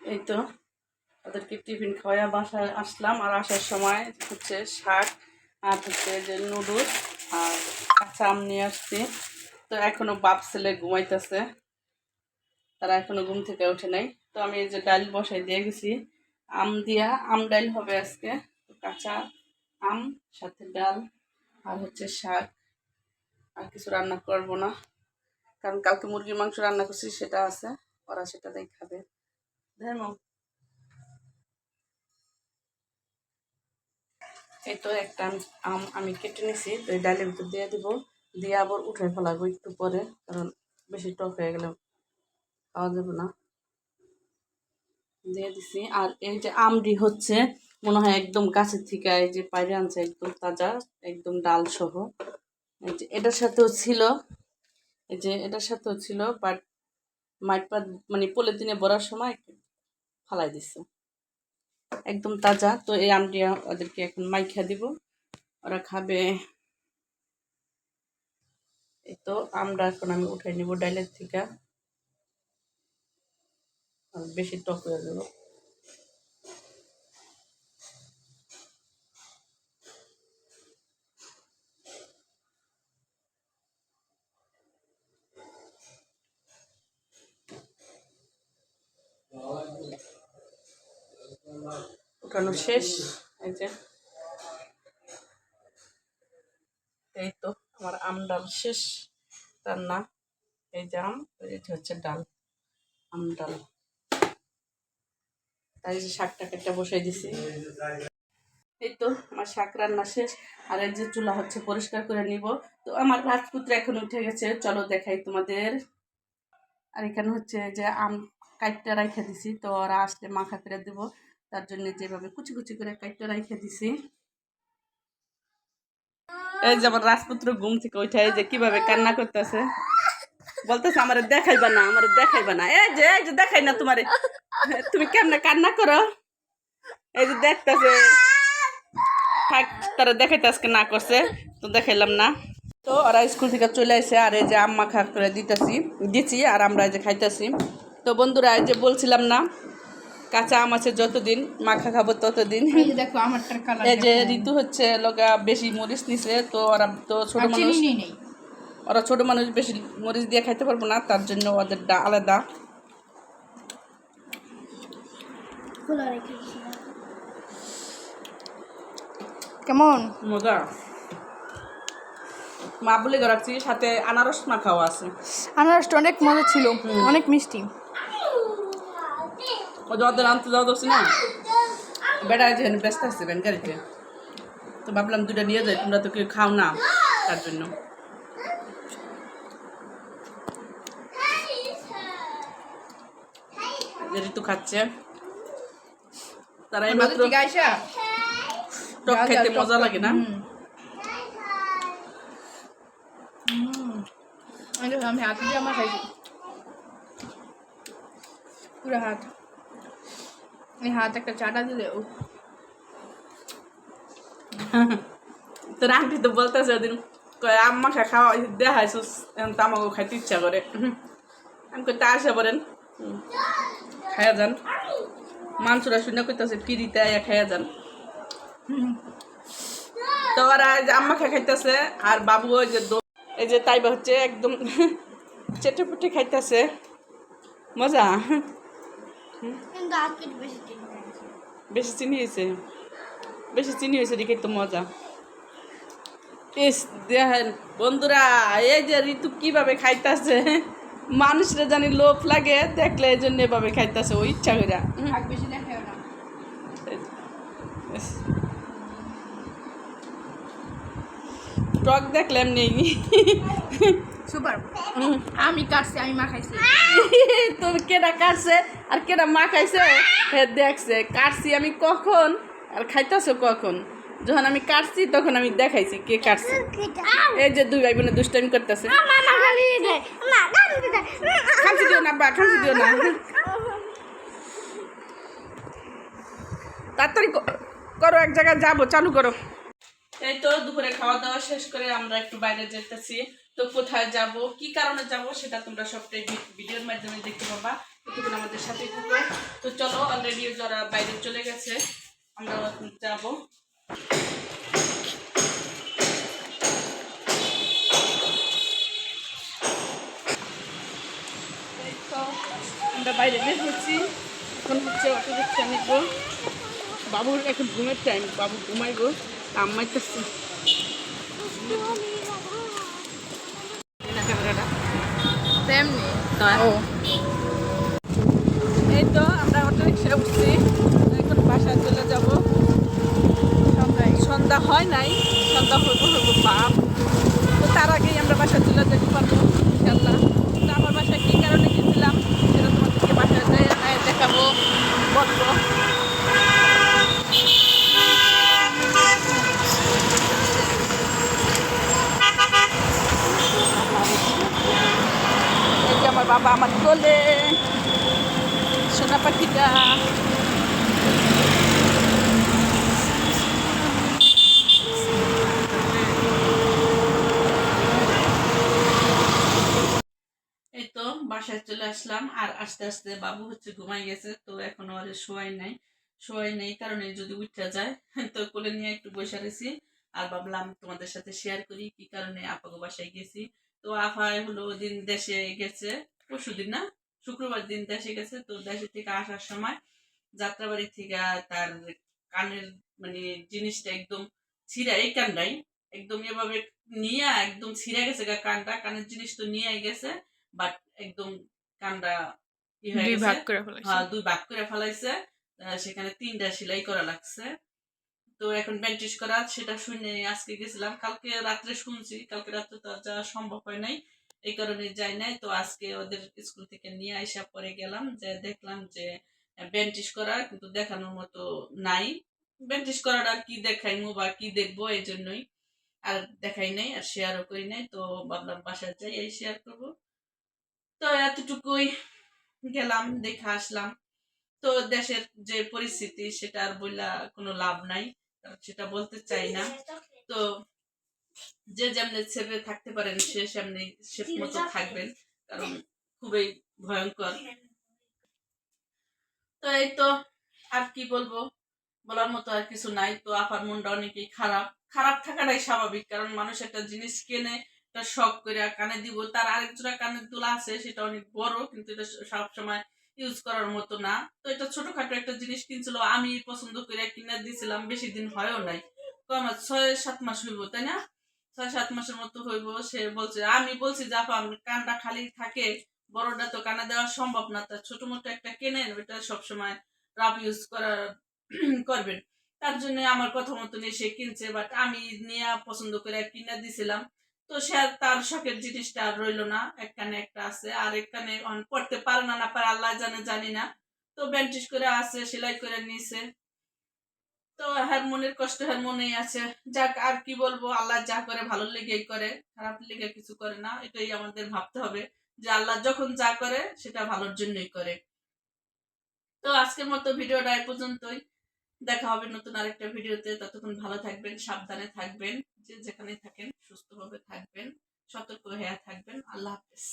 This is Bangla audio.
এই তো ওদেরকে টিফিন খাওয়া বাসায় আসলাম। আর আসার সময় হচ্ছে শাক আর হচ্ছে যে নুডলস আর কাঁচা আম নিয়ে আসছি। তো এখনও বাপ ছেলে ঘুমাইতেছে, তারা এখনও ঘুম থেকে ওঠে নাই। তো আমি এই যে ডাল বসাই দিয়ে গেছি, আম দিয়া, আম ডাল হবে আজকে। কাঁচা আম, সাথে ডাল আর হচ্ছে শাক। আর কিছু রান্না করব না, কারণ কালকে মুরগির মাংস রান্না করছি, সেটা আছে, ওরা সেটাতেই খাবে। ধর্ম এই তো একটা আম আমি কেটে নিছি তো এই ডালের ভিতর দিয়ে দিব দিয়ে আবার উঠে ফেলাবো একটু পরে কারণ বেশি টক হয়ে গেলে খাওয়া যাবে না দিয়ে দিছি আর এই যে আমটি হচ্ছে মনে হয় একদম গাছের থেকে এই যে বাইরে আনছে একদম তাজা একদম ডাল সহ এই যে এটার সাথেও ছিল এই যে এটার সাথেও ছিল বাট মাইপা মানে পলিথিনে ভরার সময় ফালাই দিছে। একদম তাজা। তো এই আমটি ওদেরকে এখন মাইখা দিব। ওরা খাবে। এই তো আমরা এখন আমি উঠাই নিব ডাইলের থেকে। বেশি টক হয়ে যাবে উঠানো শেষ এই যে এই তো আমার আম ডাল শেষ রান্না এই যে আম যে হচ্ছে ডাল আম ডাল তাই যে শাকটা কেটে বসাই দিছি। এই তো আমার শাক রান্না শেষ। আর এই যে চুলা হচ্ছে পরিষ্কার করে নিব। তো আমার রাজপুত্র এখন উঠে গেছে। চলো দেখাই তোমাদের। আর এখানে হচ্ছে যে আম কাইটটা রাইখে দিছি। তো ওরা আসলে মাখা করে দেবো। তার জন্য যেভাবে কুচি কুচি করে কাইটটা রাইখে দিছি। এই যে আমার রাজপুত্র ঘুম থেকে উঠে যে কীভাবে কান্না করতেছে। বলতেছে, আমার দেখাইবা না, আমার দেখাইবা না। এই যে এই যে দেখাই না তোমারে। তুমি কেমনে কান্না করো? এই যে দেখতেছে, থাক, তারা দেখাইতে আজকে না করছে, তো দেখাইলাম না। তো ওরা স্কুল থেকে চলে আসে আর এই যে আম্মা খা করে দিতেছি দিচ্ছি আর আমরা এই যে খাইতেছি। তো বন্ধুরা, এই যে বলছিলাম না কাঁচা আম আছে যতদিন মাখা খাব ততদিন। এই যে দেখো আমারটার কালার এই যে ঋতু হচ্ছে লগা বেশি মরিচ নিছে তো ওরা তো ছোট মানুষ নেই। ওরা ছোট মানুষ বেশি মরিচ দিয়ে খাইতে পারব না তার জন্য ওদের ডা আলাদা কেমন? মজা। মা বলে রাখছি সাথে আনারস মাখাও আছে। আনারসটা অনেক মজা ছিল অনেক মিষ্টি। ও আনতে যাওয়া না? বেটা ব্যস্ত আছে ব্যান গাড়িতে। তো ভাবলাম দুটা নিয়ে যাই তোমরা তো কেউ খাও না তার জন্য। ঋতু খাচ্ছে। তারা এই মাত্র টক খেতে মজা লাগে না? আমি হাত দিয়ে আমার খাইছি। পুরো হাত। এই হাত একটা চাটা দিলে ও তোর আন্টি তো বলতেছে ওদিন, কয়, আম্মা খা, খাওয়া দেখাইছিস? এখন তো খাইতে ইচ্ছা করে। আমি কই, তা আসে বলেন। খাইয়া যান। মাংসরা শুনে কইতাছে ফিরিতে আয়া খাইয়া যান। তো ওরা আম্মা খা খাইতেছে, আর বাবু ওই যে এই যে তাইবা হচ্ছে একদম চেটে পুটে খাইতেছে। মজা? কিন্তু আজকে বেশি দিন হয়েছে। বেশি চিনি হয়েছে? বেশি চিনি হয়েছে দেখে তো মজা। ইস দেখেন বন্ধুরা এই যে ঋতু কীভাবে খাইতেছে? মানুষরা জানি লোভ লাগে দেখলে এই জন্য এভাবে খাইতেছে ও ইচ্ছা করে হাত বেশি দেখায় না টক দেখলে নেই। সুপার। আমি কাটছি আমি মা খাইছি তুমি কেটা কাটছে আর কেটা মা খাইছে হে দেখছে কাটছি আমি কখন আর খাইতাছো কখন? যখন আমি কাটছি তখন আমি দেখাইছি কে কাটছে। এই যে দুই ভাই বোনে দুষ্টামি করতেছে। খাঁচি দিও না বা খাঁচি দিও না। তাড়াতাড়ি করো এক জায়গায় যাব চালু করো। এই তো দুপুরে খাওয়া দাওয়া শেষ করে আমরা একটু বাইরে যেতেছি। তো কোথায় যাব, কি কারণে যাব সেটা তোমরা সবটাই ভিডিওর মাধ্যমে দেখতে পাবা। তো ততক্ষণ আমাদের সাথে থাকো। তো চলো অলরেডি যারা বাইরে চলে গেছে আমরা যাব। আমরা বাইরে বের হচ্ছি এখন হচ্ছে অটো রিক্সা নিবো। বাবুর এখন ঘুমের টাইম বাবু ঘুমাইবো। ক্যামেরাটা তেমনি এই তো আমরা অটো রিক্সায় উঠছি। এখন বাসায় চলে যাব। সন্ধ্যা হয় নাই। সন্ধ্যা হইব হইব বাপ। তো তার আগেই আমরা বাসায় চলে যেতে পারব ইনশাল্লাহ তো আমার বাসায় কী কারণে গেছিলাম সেটা তোমাদেরকে বাসায় যাই দেখাবো বলব এই যে আমার কোলে সোনা পাখিটা এই বাসায় চলে আসলাম। আর আস্তে আস্তে বাবু হচ্ছে ঘুমাই গেছে, তো এখনও আর শোয়াই নাই। শোয়াই নেই কারণে যদি উঠা যায়, তো কোলে নিয়ে একটু বসে রয়েছি। আর ভাবলাম তোমাদের সাথে শেয়ার করি, কি কারণে আপাকে বাসায় গেছি। তো আফায় হলো দিন দেশে গেছে পরশু দিন না? শুক্রবার দিন দেশে গেছে তো দেশে থেকে আসার সময় যাত্রাবাড়ি থেকে তার কানের মানে জিনিসটা একদম ছিঁড়া এই কানটাই একদম এভাবে নিয়ে একদম ছিঁড়ে গেছে কানটা কানের জিনিস তো নিয়ে গেছে বাট একদম কানটা ই দুই ভাগ করে হ্যাঁ দুই ভাগ করে ফেলাইছে সেখানে তিনটা সেলাই করা লাগছে। তো এখন ব্যান্ডেজ করা সেটা শুনে আজকে গেছিলাম কালকে রাত্রে শুনছি কালকে রাত্রে তো যাওয়া সম্ভব হয় নাই। এই কারণে যাই নাই। তো আজকে ওদের স্কুল থেকে নিয়ে আসা পরে গেলাম যে দেখলাম যে ব্যান্ডেজ করা কিন্তু দেখানোর মতো নাই। ব্যান্ডেজ করার আর কি দেখাইমু বা কি দেখব এই জন্যই আর দেখাই নাই আর শেয়ারও করি নাই। তো ভাবলাম বাসায় যাই এই শেয়ার করব। তো এতটুকুই গেলাম, দেখে আসলাম। তো দেশের যে পরিস্থিতি সেটা আর বললা কোনো লাভ নাই সেটা বলতে চাই না। তো যে যেমনি সেভে থাকতে পারেন সে সেমনি সে মতো থাকবেন কারণ খুবই ভয়ঙ্কর। তো এই তো আর কি বলব? বলার মতো আর কিছু নাই। তো আপার মনটা অনেকই খারাপ। খারাপ থাকাটাই স্বাভাবিক কারণ মানুষ একটা জিনিস কেনে একটা শখ করে কানে দিব তার আরেকজোড়া কানের দুলা আছে সেটা অনেক বড় কিন্তু এটা সব সময় ইউজ করার মতো না। তো এটা ছোটখাটো একটা জিনিস কিনছিল আমি পছন্দ করে কিনে দিয়েছিলাম বেশি দিন হয়ও নাই। কম আছে, ছয় সাত মাস হইব তাই না? ছয় সাত মাসের মতো হইব, সে বলছে, আমি বলছি আপা কানটা খালি থাকে, বড়টা তো কানে দেওয়া সম্ভব না তা ছোট মোটো একটা কেনেন, ওইটা সবসময় রাফ ইউজ করা, করবেন। তার জন্য আমার কথা মতন সে কিনছে বাট আমি নিয়ে পছন্দ করে কিনে দিছিলাম। তো সে আর তার শখের জিনিসটা আর রইল না এক কানে একটা আছে, আর এক কানে পড়তে পারে না না পারে, আল্লাহ জানে, জানি না। তো ব্যান্ডেজ করে আছে, সেলাই করে নিয়েছে তো হ্যার মনের কষ্ট হ্যার আছে। যাক, আর কি বলব? আল্লাহ যা করে ভালো লেগেই করে, খারাপ লেগে কিছু করে না, এটাই আমাদের ভাবতে হবে যে আল্লাহ যখন যা করে, সেটা ভালোর জন্যই করে। তো আজকের মতো ভিডিওটা এই পর্যন্তই। দেখা হবে নতুন আরেকটা ভিডিওতে। ততক্ষণ ভালো থাকবেন, সাবধানে থাকবেন, যে যেখানে থাকেন, সুস্থভাবে থাকবেন, সতর্ক হয়ে থাকবেন। আল্লাহ হাফেজ।